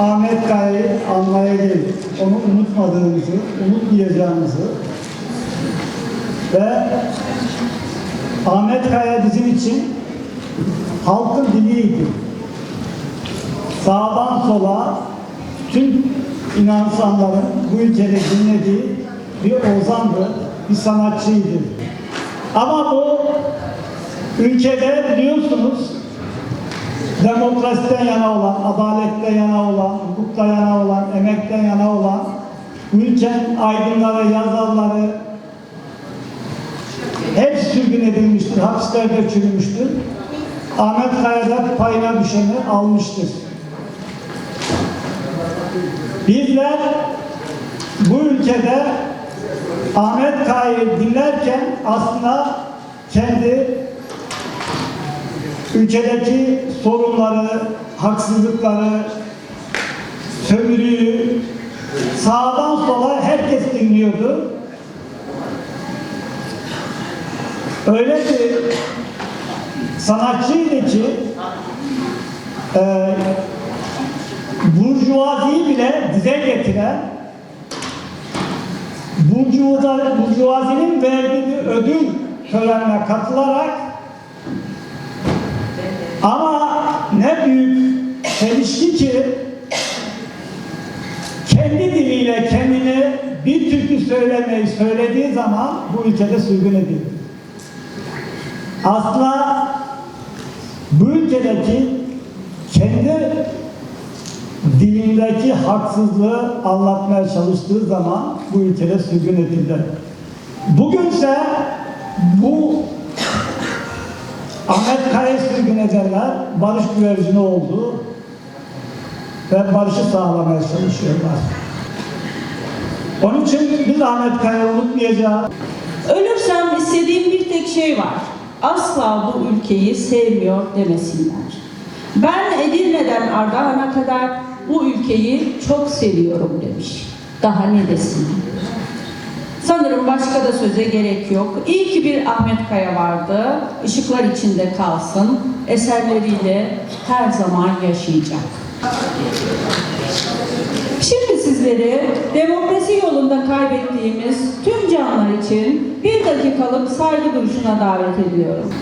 Ahmet Kaya'yı almaya geldik. Onu unutmadığımızı, unutmayacağımızı ve Ahmet Kaya bizim için halkın diliydi. Sağdan sola tüm inansanların bu ülkede dinlediği bir ozandı, bir sanatçıydı. Ama bu ülkede biliyorsunuz demokrasiden yana olan, adaletten yana olan, hukukta yana olan, emekten yana olan, bu ülkenin aydınları, yazarları hep sürgün edilmiştir, hapislerde çürümüştür. Ahmet Kaya da payına düşeni almıştır. Bizler bu ülkede Ahmet Kaya'yı dinlerken aslında kendi ülkedeki sorunları, haksızlıkları, sömürüyü sağdan sola herkes dinliyordu. Öyle bir sanatçıydı ki e, burjuvaziyi bile dize getiren burjuvazi, burjuvazinin verdiği ödül törenine katılarak ama ne büyük çelişki ki kendi diliyle kendine bir türkü söylemeyi söylediği zaman bu ülkede sürgün edildi. Aslında bu ülkedeki kendi dilindeki haksızlığı anlatmaya çalıştığı zaman bu ülkede sürgün edildi. Bugünse bu Ahmet Kaya sürgün edenler barış güvercini oldu ve barışı sağlamaya çalışıyorlar. Onun için biz Ahmet Kaya'yı unutmayacağız. Ölürsem istediğim bir tek şey var. Asla bu ülkeyi sevmiyor demesinler. Ben Edirne'den Ardahan'a kadar bu ülkeyi çok seviyorum demiş. Daha ne desin? Sanırım başka da söze gerek yok. İyi ki bir Ahmet Kaya vardı. Işıklar içinde kalsın. Eserleriyle her zaman yaşayacak. Şimdi sizleri demokrasi yolunda kaybettiğimiz tüm canlar için bir dakikalık saygı duruşuna davet ediyorum.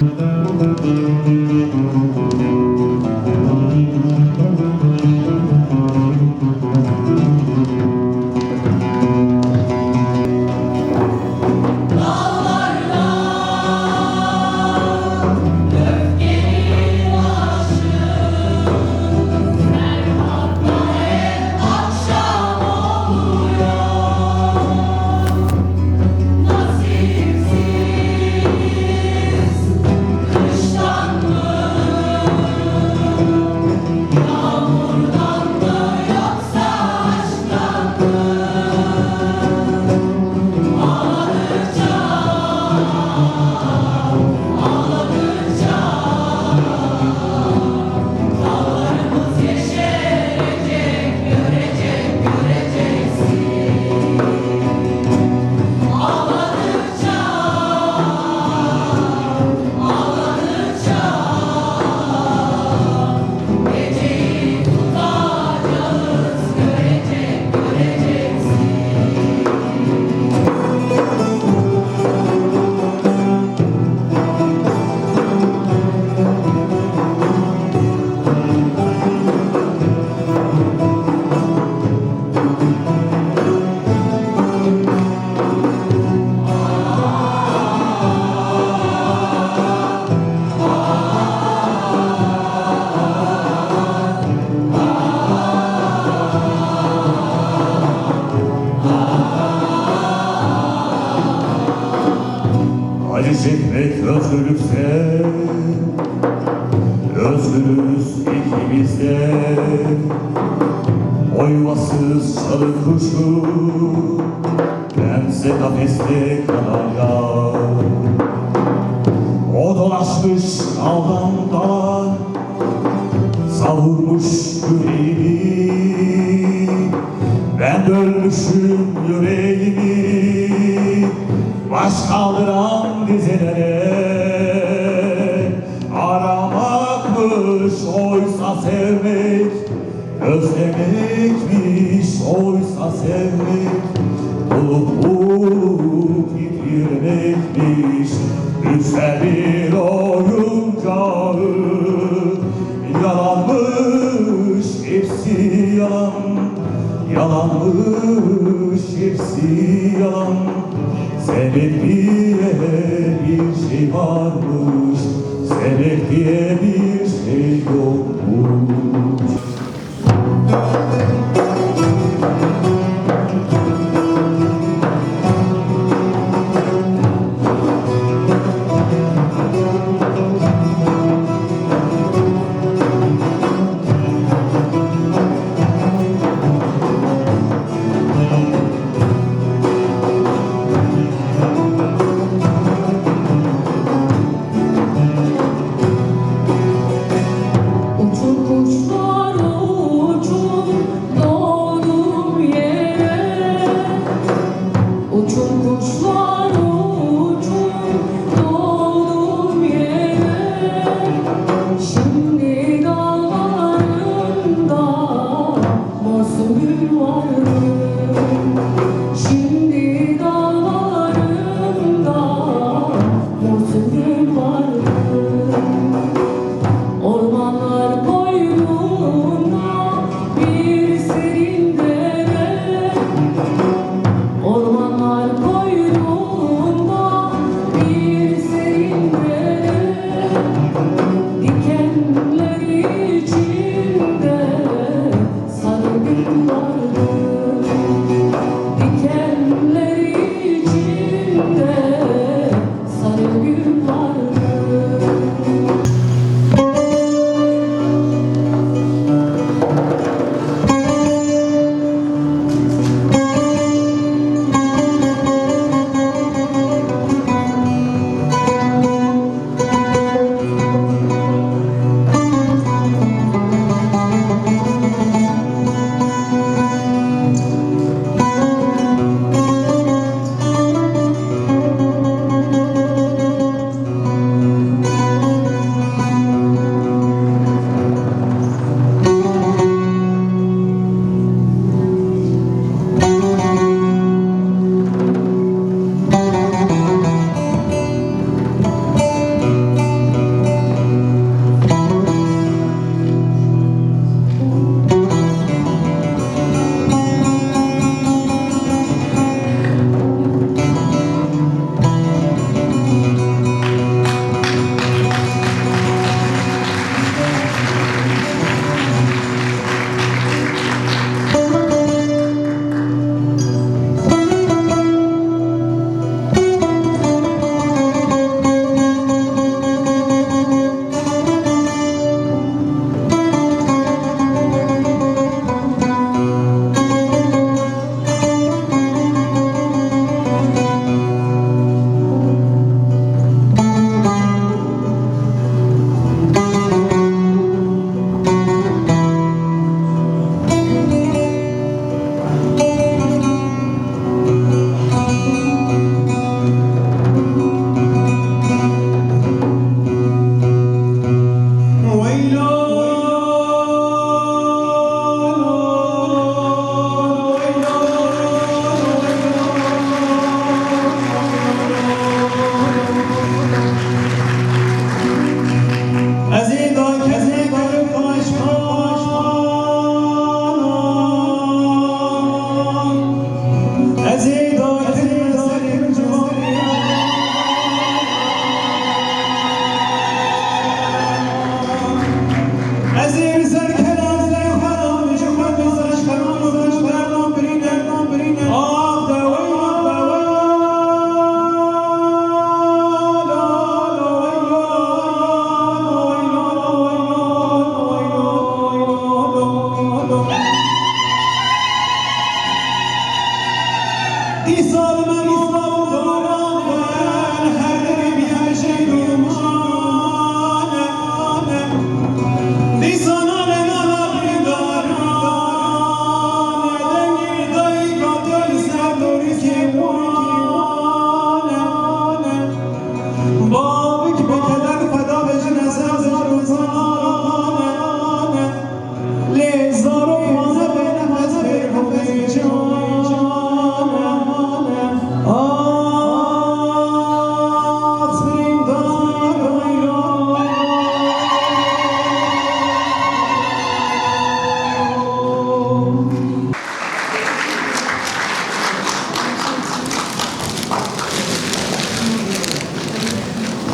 Acı Vurmasız sarı kuşu Bense kafeste karaya O dolaşmış aldanda Savurmuş yüreğimi. Ben ölmüşüm yüreğimi Baş kaldıran dizelere. Aramakmış oysa sevmek Özlemekmiş oysa sevmek Bulup yitirmekmiş Üstelik oyuncağı. Yalanmış hepsi yalan. Yalanmış hepsi yalan. Sebep diye bir şey varmış Sebep diye bir şey yok.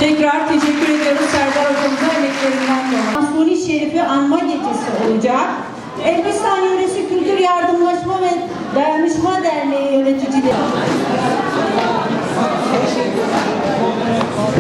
Tekrar teşekkür ediyoruz Serdar Hocamıza emeklerinden dolayı. Masuni Şerif'i anma gecesi olacak. Elbistan Yöresi Kültür Yardımlaşma ve Dayanışma Derneği yöneticileri.